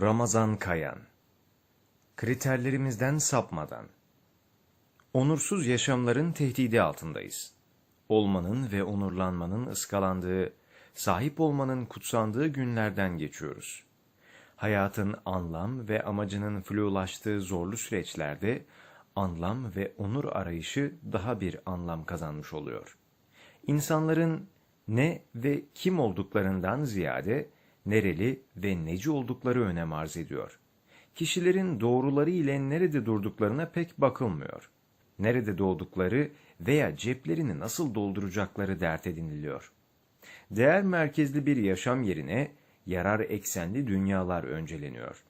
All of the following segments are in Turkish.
Ramazan Kayan Kriterlerimizden sapmadan Onursuz yaşamların tehdidi altındayız. Olmanın ve onurlanmanın ıskalandığı, sahip olmanın kutsandığı günlerden geçiyoruz. Hayatın anlam ve amacının flulaştığı zorlu süreçlerde anlam ve onur arayışı daha bir anlam kazanmış oluyor. İnsanların ne ve kim olduklarından ziyade nereli ve neci oldukları önem arz ediyor. Kişilerin doğruları ile nerede durduklarına pek bakılmıyor. Nerede doğdukları veya ceplerini nasıl dolduracakları dert ediniliyor. Değer merkezli bir yaşam yerine yarar eksenli dünyalar önceleniyor.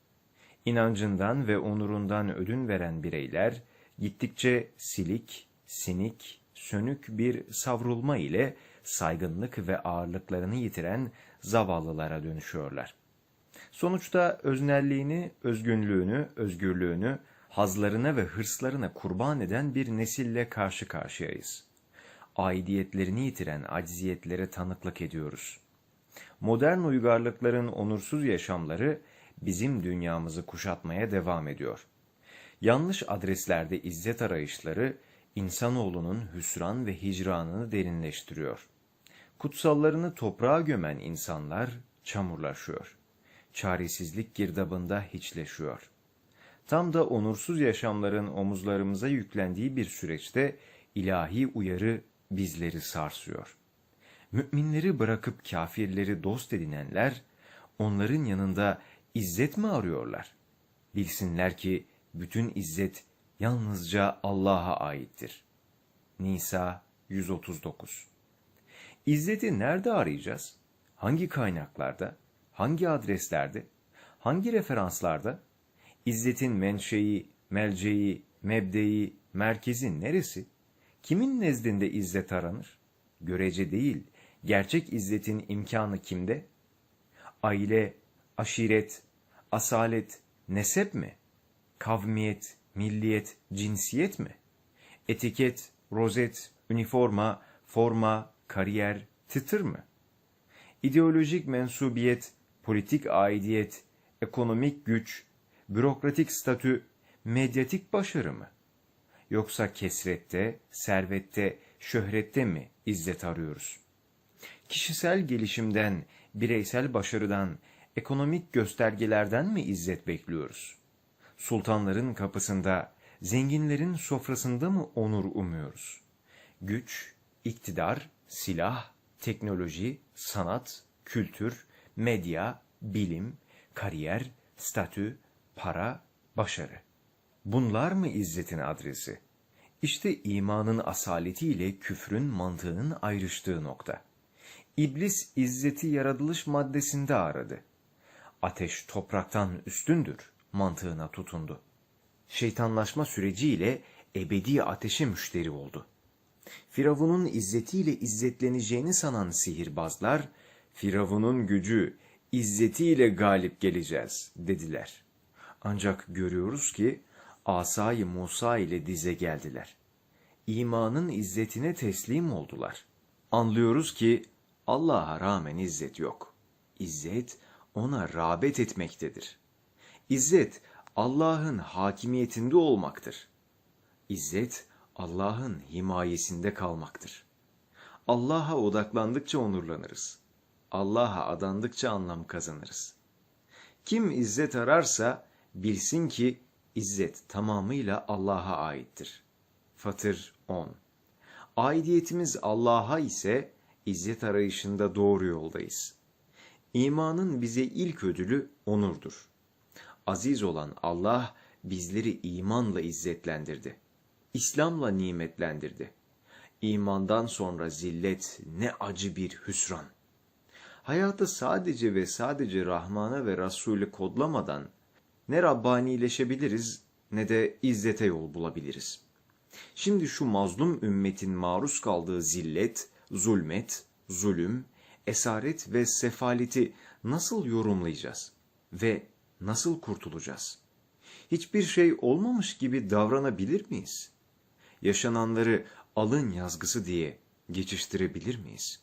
İnancından ve onurundan ödün veren bireyler gittikçe silik, sinik, sönük bir savrulma ile saygınlık ve ağırlıklarını yitiren zavallılara dönüşüyorlar. Sonuçta öznelliğini, özgünlüğünü, özgürlüğünü, hazlarına ve hırslarına kurban eden bir nesille karşı karşıyayız. Aidiyetlerini yitiren acziyetlere tanıklık ediyoruz. Modern uygarlıkların onursuz yaşamları bizim dünyamızı kuşatmaya devam ediyor. Yanlış adreslerde izzet arayışları insanoğlunun hüsran ve hicranını derinleştiriyor. Kutsallarını toprağa gömen insanlar çamurlaşıyor. Çaresizlik girdabında hiçleşiyor. Tam da onursuz yaşamların omuzlarımıza yüklendiği bir süreçte ilahi uyarı bizleri sarsıyor. Müminleri bırakıp kafirleri dost edinenler, onların yanında izzet mi arıyorlar? Bilsinler ki bütün izzet yalnızca Allah'a aittir. Nisa 139 İzzeti nerede arayacağız? Hangi kaynaklarda? Hangi adreslerde? Hangi referanslarda? İzzetin menşei, melceği, mebdeyi, merkezi neresi? Kimin nezdinde izzet aranır? Görece değil, gerçek izzetin imkanı kimde? Aile, aşiret, asalet, nesep mi? Kavmiyet, milliyet, cinsiyet mi? Etiket, rozet, üniforma, forma, kariyer, titır mı? İdeolojik mensubiyet, politik aidiyet, ekonomik güç, bürokratik statü, medyatik başarı mı? Yoksa kesrette, servette, şöhrette mi izzet arıyoruz? Kişisel gelişimden, bireysel başarıdan, ekonomik göstergelerden mi izzet bekliyoruz? Sultanların kapısında, zenginlerin sofrasında mı onur umuyoruz? Güç, iktidar, silah, teknoloji, sanat, kültür, medya, bilim, kariyer, statü, para, başarı. Bunlar mı izzetin adresi? İşte imanın asaletiyle küfrün mantığının ayrıştığı nokta. İblis izzeti yaratılış maddesinde aradı. Ateş topraktan üstündür mantığına tutundu. Şeytanlaşma süreciyle ebedi ateşe müşteri oldu. Firavun'un izzetiyle izzetleneceğini sanan sihirbazlar, Firavun'un gücü, izzetiyle galip geleceğiz dediler. Ancak görüyoruz ki asayı Musa ile dize geldiler. İmanın izzetine teslim oldular. Anlıyoruz ki Allah'a rağmen izzet yok. İzzet ona rağbet etmektedir. İzzet Allah'ın hakimiyetinde olmaktır. İzzet Allah'ın himayesinde kalmaktır. Allah'a odaklandıkça onurlanırız. Allah'a adandıkça anlam kazanırız. Kim izzet ararsa bilsin ki izzet tamamıyla Allah'a aittir. Fatır 10 Aidiyetimiz Allah'a ise izzet arayışında doğru yoldayız. İmanın bize ilk ödülü onurdur. Aziz olan Allah bizleri imanla izzetlendirdi. İslam'la nimetlendirdi. İmandan sonra zillet ne acı bir hüsran. Hayatı sadece ve sadece Rahman'a ve Resulü kodlamadan ne Rabbanileşebiliriz ne de izzete yol bulabiliriz. Şimdi şu mazlum ümmetin maruz kaldığı zillet, zulmet, zulüm, esaret ve sefaleti nasıl yorumlayacağız ve nasıl kurtulacağız? Hiçbir şey olmamış gibi davranabilir miyiz? Yaşananları alın yazgısı diye geçiştirebilir miyiz?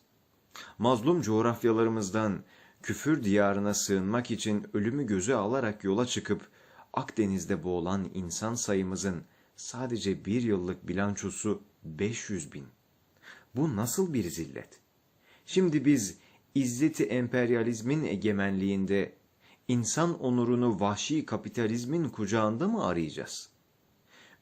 Mazlum coğrafyalarımızdan, Küfür diyarına sığınmak için ölümü göze alarak yola çıkıp Akdeniz'de boğulan insan sayımızın sadece bir yıllık bilançosu 500 bin. Bu nasıl bir zillet? Şimdi biz izzeti emperyalizmin egemenliğinde insan onurunu vahşi kapitalizmin kucağında mı arayacağız?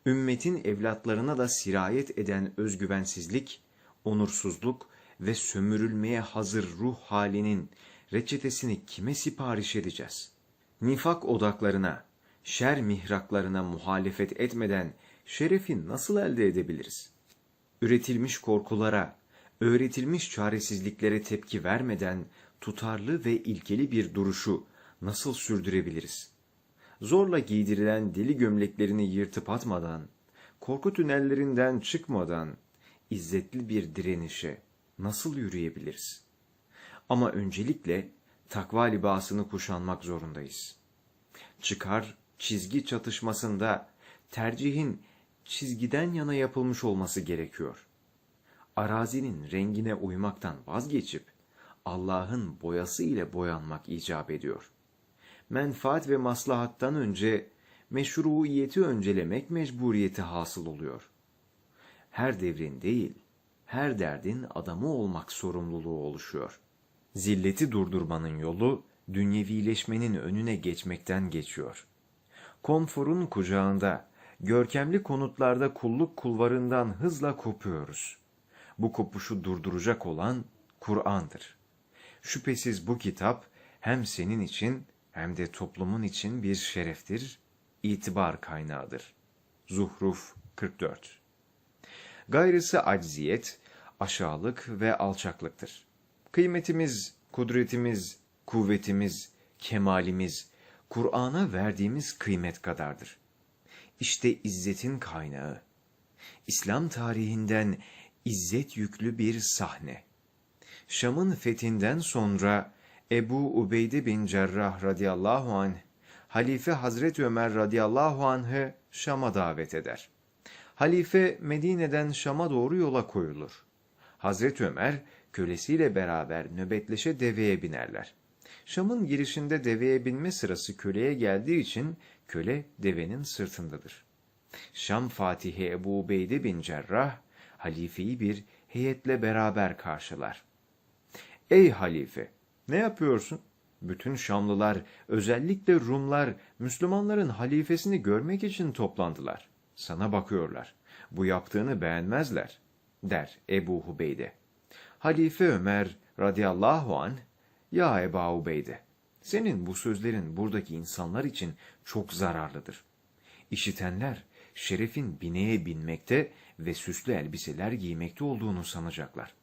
Ümmetin evlatlarına da sirayet eden özgüvensizlik, onursuzluk ve sömürülmeye hazır ruh halinin reçetesini kime sipariş edeceğiz? Nifak odaklarına, şer mihraklarına muhalefet etmeden şerefi nasıl elde edebiliriz? Üretilmiş korkulara, öğretilmiş çaresizliklere tepki vermeden tutarlı ve ilkeli bir duruşu nasıl sürdürebiliriz? Zorla giydirilen deli gömleklerini yırtıp atmadan, korku tünellerinden çıkmadan, izzetli bir direnişe nasıl yürüyebiliriz? Ama öncelikle takva libasını kuşanmak zorundayız. Çıkar, çizgi çatışmasında tercihin çizgiden yana yapılmış olması gerekiyor. Arazinin rengine uymaktan vazgeçip Allah'ın boyası ile boyanmak icap ediyor. Menfaat ve maslahattan önce meşruiyeti öncelemek mecburiyeti hasıl oluyor. Her devrin değil, her derdin adamı olmak sorumluluğu oluşuyor. Zilleti durdurmanın yolu dünyevileşmenin önüne geçmekten geçiyor. Konforun kucağında, görkemli konutlarda kulluk kulvarından hızla kopuyoruz. Bu kopuşu durduracak olan Kur'an'dır. Şüphesiz bu kitap hem senin için hem de toplumun için bir şereftir, itibar kaynağıdır. Zuhruf 44 Gayrısı acziyet, aşağılık ve alçaklıktır. Kıymetimiz, kudretimiz, kuvvetimiz, kemalimiz, Kur'an'a verdiğimiz kıymet kadardır. İşte izzetin kaynağı. İslam tarihinden izzet yüklü bir sahne. Şam'ın fethinden sonra Ebu Ubeyde bin Cerrah radıyallahu anh, Halife Hazreti Ömer radıyallahu anh'ı Şam'a davet eder. Halife Medine'den Şam'a doğru yola koyulur. Hazreti Ömer kölesiyle beraber nöbetleşe deveye binerler. Şam'ın girişinde deveye binme sırası köleye geldiği için köle devenin sırtındadır. Şam Fatihi Ebu Ubeyde bin Cerrah, halifeyi bir heyetle beraber karşılar. Ey halife! Ne yapıyorsun? Bütün Şamlılar, özellikle Rumlar, Müslümanların halifesini görmek için toplandılar. Sana bakıyorlar. Bu yaptığını beğenmezler, der Ebu Hubeyde. Halife Ömer radıyallahu an ya Ebu Ubeyde, senin bu sözlerin buradaki insanlar için çok zararlıdır. İşitenler, şerefin bineğe binmekte ve süslü elbiseler giymekte olduğunu sanacaklar.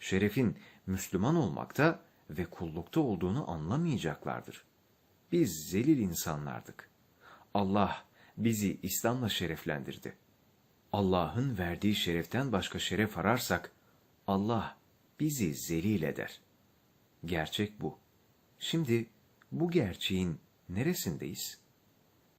Şerefin Müslüman olmakta ve kullukta olduğunu anlamayacaklardır. Biz zelil insanlardık. Allah bizi İslam'la şereflendirdi. Allah'ın verdiği şereften başka şeref ararsak, Allah bizi zelil eder. Gerçek bu. Şimdi bu gerçeğin neresindeyiz?